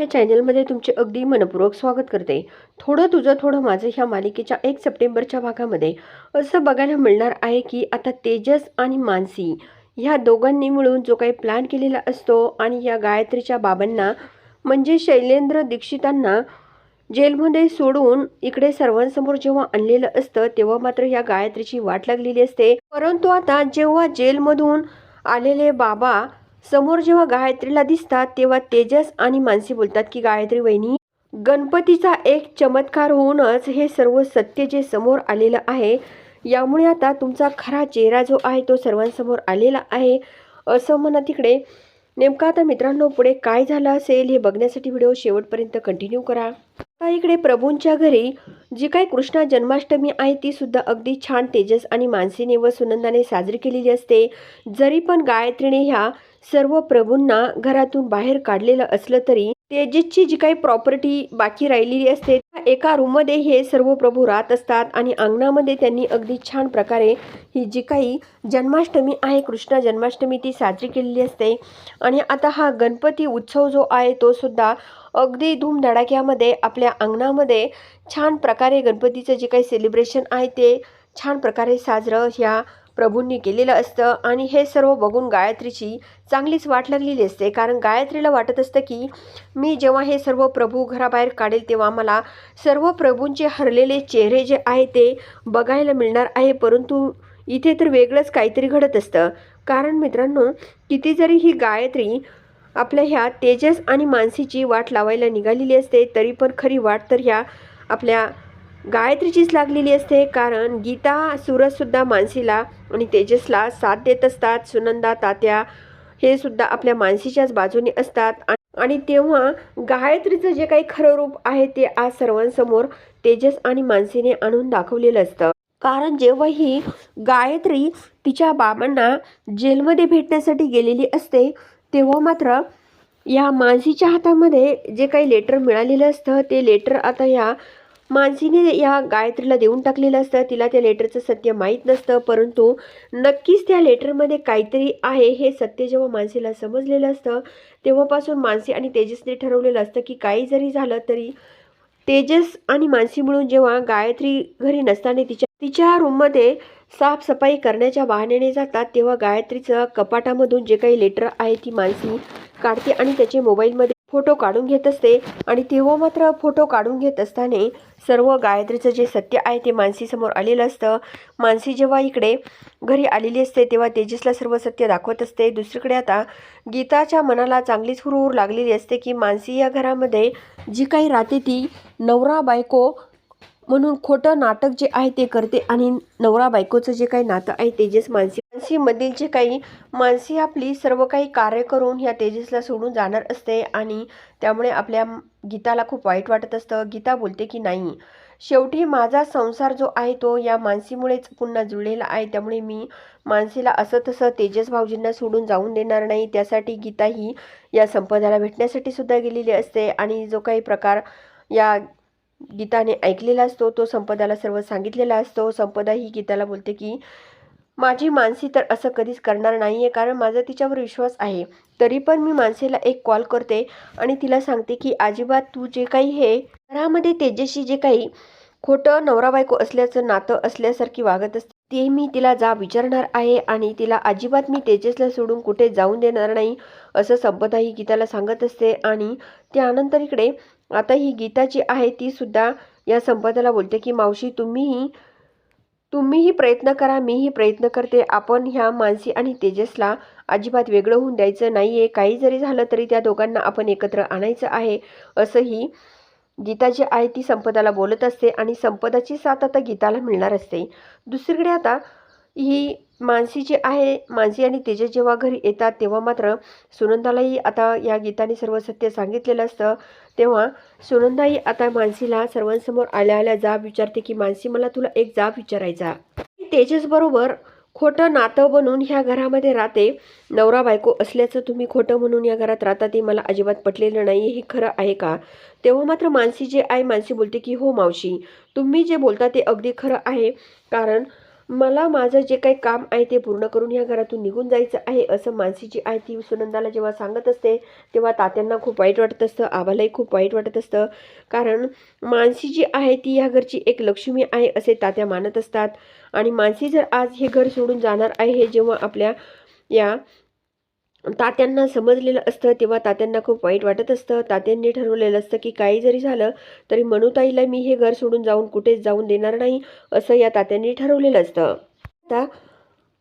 या चॅनलमध्ये तुमचे अगदी मनपूर्वक स्वागत करते. थोडं तुझं थोडं माझं ह्या मालिकेच्या एक सप्टेंबरच्या भागामध्ये असं बघायला मिळणार आहे की आता तेजस आणि मानसी ह्या दोघांनी मिळून जो काही प्लॅन केलेला असतो आणि या गायत्रीच्या बाबांना म्हणजे शैलेंद्र दीक्षितांना जेलमध्ये सोडून इकडे सर्वांसमोर जेव्हा आणलेलं असतं तेव्हा मात्र या गायत्रीची वाट लागलेली असते. परंतु आता जेव्हा जेलमधून आलेले बाबा समोर जेव्हा गायत्रीला दिसतात तेव्हा तेजस आणि मानसी बोलतात की गायत्री वहिनी गणपतीचा एक चमत्कार होऊनच हे सर्व सत्य जे समोर आलेलं आहे यामुळे आता तुमचा खरा चेहरा जो आहे तो सर्वांसमोर आलेला आहे. असं म्हणा तिकडे नेमकं आता मित्रांनो पुढे काय झालं असेल हे बघण्यासाठी व्हिडिओ शेवटपर्यंत कंटिन्यू करा. आता इकडे प्रभूंच्या घरी जी काही कृष्णा जन्माष्टमी आहे ती सुद्धा अगदी छान तेजस आणि मानसीने व सुनंदाने साजरी केलेली असते. जरी पण गायत्रीने ह्या सर्व प्रभूंना घरातून बाहेर काढलेलं असलं तरी तेजसची जी काही प्रॉपर्टी बाकी राहिलेली असते एका रूममध्ये हे सर्व प्रभू राहत असतात आणि अंगणामध्ये त्यांनी अगदी छान प्रकारे ही जी काही जन्माष्टमी आहे कृष्ण जन्माष्टमी ती साजरी केलेली असते. आणि आता हा गणपती उत्सव जो आहे तो सुद्धा अगदी धूमधडाक्यामध्ये आपल्या अंगणामध्ये छान प्रकारे गणपतीचं जे काही सेलिब्रेशन आहे ते छान प्रकारे साजरं ह्या प्रभूंनी केलेलं असतं आणि हे सर्व बघून गायत्रीची चांगलीच वाट लागलेली असते. कारण गायत्रीला वाटत असतं की मी जेव्हा हे सर्व प्रभू घराबाहेर काढेल तेव्हा मला सर्व प्रभूंचे हरलेले चेहरे जे आहे ते बघायला मिळणार आहे. परंतु इथे तर वेगळंच काहीतरी घडत असतं. कारण मित्रांनो किती जरी ही गायत्री आपल्या ह्या तेजस आणि मानसीची वाट लावायला निघालेली असते तरी पण खरी वाट तर ह्या आपल्या गायत्रीचीच लागलेली असते कारण गीता सूरजसुद्धा मानसीला आणि तेजसला साथ देत असतात. सुनंदा तात्या हे सुद्धा आपल्या मानसीच्याच बाजूने असतात. आणि- आणि तेव्हा गायत्रीचं जे काही खरं रूप आहे ते आज सर्वांसमोर तेजस आणि मानसीने आणून दाखवलेलं असतं. कारण जेव्हा ही गायत्री तिच्या बाबांना जेलमध्ये भेटण्यासाठी गेलेली असते तेव्हा मात्र या मानसीच्या हातामध्ये जे काही लेटर मिळालेलं असतं ते लेटर आता या मानसीने या गायत्रीला देऊन टाकलेलं असतं. तिला त्या लेटरचं सत्य माहीत नसतं परंतु नक्कीच त्या लेटरमध्ये काहीतरी आहे हे सत्य जेव्हा मानसीला समजलेलं असतं तेव्हापासून मानसी आणि तेजसने ठरवलेलं असतं की काही जरी झालं तरी तेजस आणि मानसी मिळून जेव्हा गायत्री घरी नसताना तिच्या तिच्या रूममध्ये साफसफाई करण्याच्या बहाण्याने जातात तेव्हा गायत्रीचं कपाटामधून जे काही लेटर आहे ती मानसी काढते आणि त्याचे मोबाईलमध्ये फोटो काढून घेत असते आणि तेव्हा मात्र फोटो काढून घेत असताना सर्व गायत्रीचं जे सत्य आहे ते मानसीसमोर आलेलं असतं. मानसी जेव्हा इकडे घरी आलेली असते तेव्हा तेजसला सर्व सत्य दाखवत असते. दुसरीकडे आता गीताच्या मनाला चांगलीच हुरहुर लागलेली असते की मानसी या घरामध्ये जी काही राहते ती नवरा बायको म्हणून खोटं नाटक जे आहे ते करते आणि नवरा बायकोचं जे काही नातं आहे तेजस मानसी मानसीमधील जे काही मानसी आपली सर्व काही कार्य करून ह्या तेजसला सोडून जाणार असते आणि त्यामुळे आपल्या गीताला खूप वाईट वाटत असतं. गीता बोलते की नाही शेवटी माझा संसार जो आहे तो या मानसीमुळेच पुन्हा जुळलेला आहे. त्यामुळे मी मानसीला असं तसं तेजस भाऊजींना सोडून जाऊन देणार नाही. त्यासाठी गीता ही या संपदाला भेटण्यासाठी सुद्धा गेलेली असते आणि जो काही प्रकार या गीताने ऐकलेला असतो तो संपदाला सर्व सांगितलेला असतो. संपदा ही गीताला बोलते की माझी मानसी तर असं कधीच करणार नाही आहे कारण माझा तिच्यावर विश्वास आहे. तरी पण मी मानसीला एक कॉल करते आणि तिला सांगते की अजिबात तू जे काही हे घरामध्ये तेजस्वी जे काही खोटं नवरा बायको असल्याचं नातं असल्यासारखी वागत असते ते मी तिला जा विचारणार आहे आणि तिला अजिबात मी तेजसला सोडून कुठे जाऊन देणार नाही असं संपदा ही गीताला सांगत असते. आणि त्यानंतर इकडे आता ही गीता जी आहे ती सुद्धा या संपदाला बोलते की मावशी तुम्हीही तुम्हीही प्रयत्न करा मीही प्रयत्न करते. आपण ह्या मानसी आणि तेजसला अजिबात वेगळं होऊन द्यायचं नाही आहे काही जरी झालं तरी त्या दोघांना आपण एकत्र आणायचं आहे असंही गीता जी आहे ती संपदाला बोलत असते आणि संपदाची साथ आता गीताला मिळणार असते. दुसरीकडे आता ही मानसी जी आहे मानसी आणि तेजस जेव्हा घरी येतात तेव्हा मात्र सुनंदालाही आता या गीताने सर्व सत्य सांगितलेलं असतं. तेव्हा सुनंदाही आता मानसीला सर्वांसमोर आल्या आल्या जाब विचारते की मानसी मला तुला एक जाब विचारायचा तेजस बरोबर खोटं नातं बनून ह्या घरामध्ये राहते. नवरा बायको असल्याचं तुम्ही खोटं म्हणून या घरात राहता ते मला अजिबात पटलेलं नाही. हे खरं आहे का? तेव्हा मात्र मानसी जे आहे मानसी बोलते की हो मावशी तुम्ही जे बोलता ते अगदी खरं आहे. कारण मला माझं जे काही काम आहे ते पूर्ण करून ह्या घरातून निघून जायचं आहे असं मानसी जी आहे ती सुनंदाला जेव्हा सांगत असते तेव्हा तात्यांना खूप वाईट वाटत असतं आबालाही खूप वाईट वाटत असतं. कारण मानसी जी आहे ती ह्या घरची एक लक्ष्मी आहे असे तात्या मानत असतात. आणि मानसी जर आज हे घर सोडून जाणार आहे हे जेव्हा आपल्या या तात्यांना समजलेलं असतं तेव्हा तात्यांना खूप वाईट वाटत असतं. तात्यांनी ठरवलेलं असतं की काही जरी झालं तरी मनुताईला मी हे घर सोडून जाऊन कुठेच जाऊन देणार नाही असं या तात्यांनी ठरवलेलं असतं. आता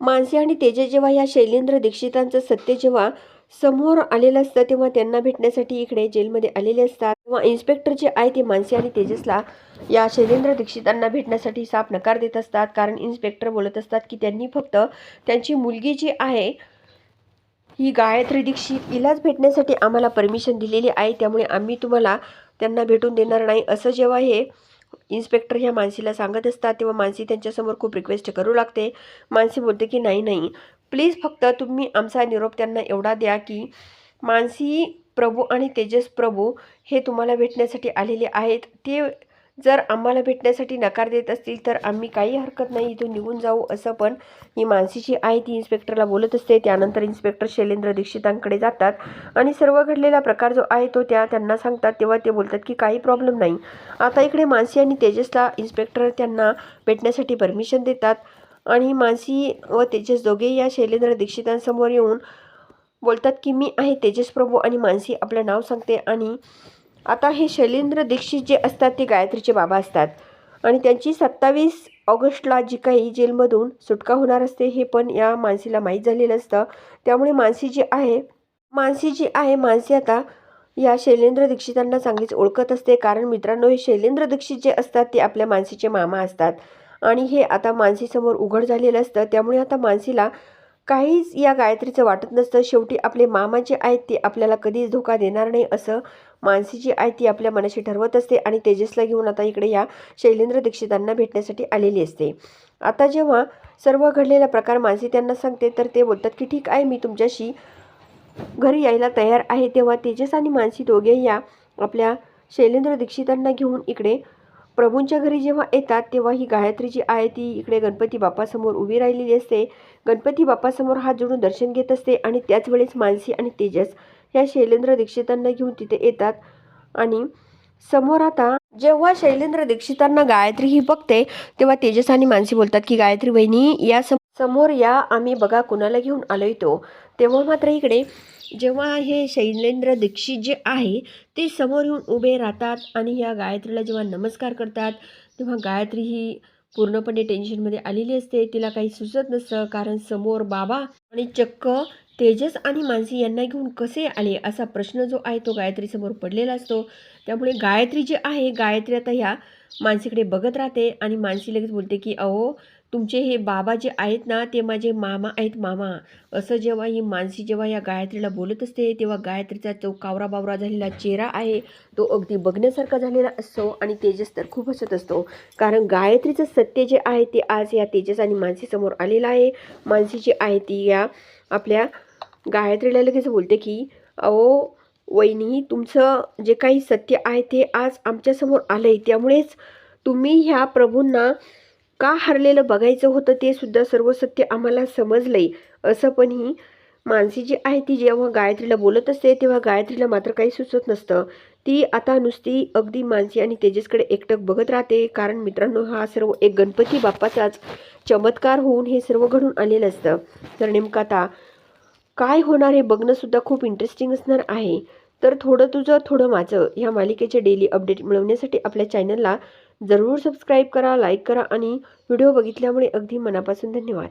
मानसी आणि तेजे जेव्हा या शैलेंद्र दीक्षितांचं सत्य जेव्हा समोर आलेलं असतं तेव्हा त्यांना भेटण्यासाठी इकडे जेलमध्ये आलेले असतात. तेव्हा इन्स्पेक्टर जे आहे ते मानसी आणि तेजसला या शैलेंद्र दीक्षितांना भेटण्यासाठी साफ नकार देत असतात. कारण इन्स्पेक्टर बोलत असतात की त्यांनी फक्त त्यांची मुलगी जी आहे ही गायत्री दीक्षित इलाज भेटण्यासाठी आम्हाला परमिशन दिलेली आहे. त्यामुळे आम्ही तुम्हाला त्यांना भेटून देणार नाही. असं जेव्हा हे इन्स्पेक्टर ह्या मानसीला सांगत असतात तेव्हा मानसी त्यांच्यासमोर खूप रिक्वेस्ट करू लागते. मानसी बोलते की नाही नाही. प्लीज फक्त तुम्ही आमचा निरोप त्यांना एवढा द्या की मानसी प्रभू आणि तेजस प्रभू हे तुम्हाला भेटण्यासाठी आलेले आहेत. ते जर आम्हाला भेटण्यासाठी नकार देत असतील तर आम्ही काही हरकत नाही इथून निघून जाऊ असं पण ही मानसीची आहे. ती इन्स्पेक्टरला बोलत असते. त्यानंतर इन्स्पेक्टर शैलेंद्र दीक्षितांकडे जातात आणि सर्व घडलेला प्रकार जो आहे तो त्या त्यांना सांगतात. तेव्हा ते बोलतात की काही प्रॉब्लेम नाही. आता इकडे मानसी आणि तेजसला इन्स्पेक्टर त्यांना भेटण्यासाठी परमिशन देतात आणि मानसी व तेजस दोघेही या शैलेंद्र दीक्षितांसमोर येऊन बोलतात की मी आहे तेजस प्रभू आणि मानसी आपलं नाव सांगते आणि आता हे शैलेंद्र दीक्षित जे असतात ते गायत्रीचे बाबा असतात. आणि त्यांची सत्तावीस ऑगस्टला जी काही जेलमधून सुटका होणार असते हे पण या मानसीला माहीत झालेलं असतं. त्यामुळे मानसी जी आहे मानसी जी आहे मानसी आता या शैलेंद्र दीक्षितांना चांगलीच ओळखत असते. कारण मित्रांनो हे शैलेंद्र दीक्षित जे असतात ते आपल्या मानसीचे मामा असतात. आणि हे आता मानसीसमोर उघड झालेलं असतं. त्यामुळे आता मानसीला काहीच या गायत्रीचं वाटत नसतं. शेवटी आपले मामा जे आहेत ते आपल्याला कधीच धोका देणार नाही असं मानसी जी आहे ती आपल्या मनाशी ठरवत असते आणि तेजसला घेऊन आता इकडे या शैलेंद्र दीक्षितांना भेटण्यासाठी आलेली असते. आता जेव्हा सर्व घडलेला प्रकार मानसी त्यांना सांगते तर ते बोलतात की ठीक आहे मी तुमच्याशी घरी यायला तयार आहे. तेव्हा तेजस आणि मानसी दोघे या आपल्या शैलेंद्र दीक्षितांना घेऊन इकडे प्रभूंच्या घरी जेव्हा येतात तेव्हा ही गायत्री जी आहे ती इकडे गणपती बाप्पासमोर उभी राहिलेली असते. गणपती बाप्पासमोर हात जोडून दर्शन घेत असते आणि त्याच वेळेस मानसी आणि तेजस या शैलेंद्र दीक्षितांना घेऊन तिथे येतात. आणि समोर आता जेव्हा शैलेंद्र दीक्षितांना गायत्री ही बघते तेव्हा तेजस आणि मानसी बोलतात की गायत्री वहिनी या सम समोर या आम्ही बघा कुणाला घेऊन आलोय तो. तेव्हा मात्र इकडे जेव्हा हे शैलेंद्र दीक्षित जे आहे ते समोर येऊन उभे राहतात आणि या गायत्रीला जेव्हा नमस्कार करतात तेव्हा गायत्री ही पूर्णपणे टेन्शनमध्ये आलेली असते. तिला काही सुचत नसतं कारण समोर बाबा आणि चक्क तेजस आणि मानसी यांना घेऊन कसे आले असा प्रश्न जो आहे तो गायत्रीसमोर पडलेला असतो. त्यामुळे गायत्री जी आहे गायत्री आता ह्या मानसीकडे बघत राहते आणि मानसी लगेच बोलते की अहो तुमचे हे बाबा जे आहेत ना ते माझे मामा आहेत मामा. असं जेव्हा ही मानसी जेव्हा या गायत्रीला बोलत असते तेव्हा गायत्रीचा जो कावरा बावरा झालेला चेहरा आहे तो अगदी बघण्यासारखा झालेला असतो आणि तेजस तर खूप हसत असतो. कारण गायत्रीचं सत्य जे आहे ते आज या तेजस आणि मानसीसमोर आलेलं आहे. मानसी जी आहे ती या आपल्या गायत्रीला लगेच बोलते की अहो वहिनी तुमचं जे काही सत्य आहे ते आज आमच्यासमोर आलं आहे त्यामुळेच तुम्ही ह्या प्रभूंना का हरलेलं बघायचं होतं ते सुद्धा सर्व सत्य आम्हाला समजलंय. असं पण ही मानसी जी आहे ती जेव्हा गायत्रीला बोलत असते तेव्हा गायत्रीला मात्र काही सुचत नसतं. ती आता नुसती अगदी मानसी आणि तेजसकडे एकटक बघत राहते. कारण मित्रांनो हा सर्व एक गणपती बाप्पाचाच चमत्कार होऊन हे सर्व घडून आलेलं असतं. तर नेमकं आता काय होणार हे बघणंसुद्धा खूप इंटरेस्टिंग असणार आहे. तर थोडं तुझं थोडं माझं ह्या मालिकेचे डेली अपडेट मिळवण्यासाठी आपल्या चॅनलला जरूर सबस्क्राईब करा लाईक करा आणि व्हिडिओ बघितल्यामुळे अगदी मनापासून धन्यवाद.